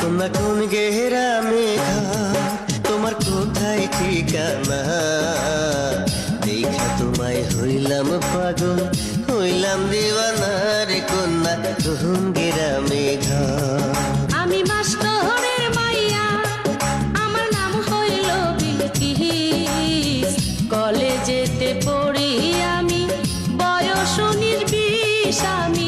তোমরা কোন গেরামে ঘর তোমার কোথায় ঠিকানা দেখা তোমায় হইলাম পাগল হইলাম দিওয়ানার কন্যা কোন গেরামে ঘর আমি মাস্টরের মাইয়া কলেজেতে পড়ি আমি বয়স নির্বিষ আমি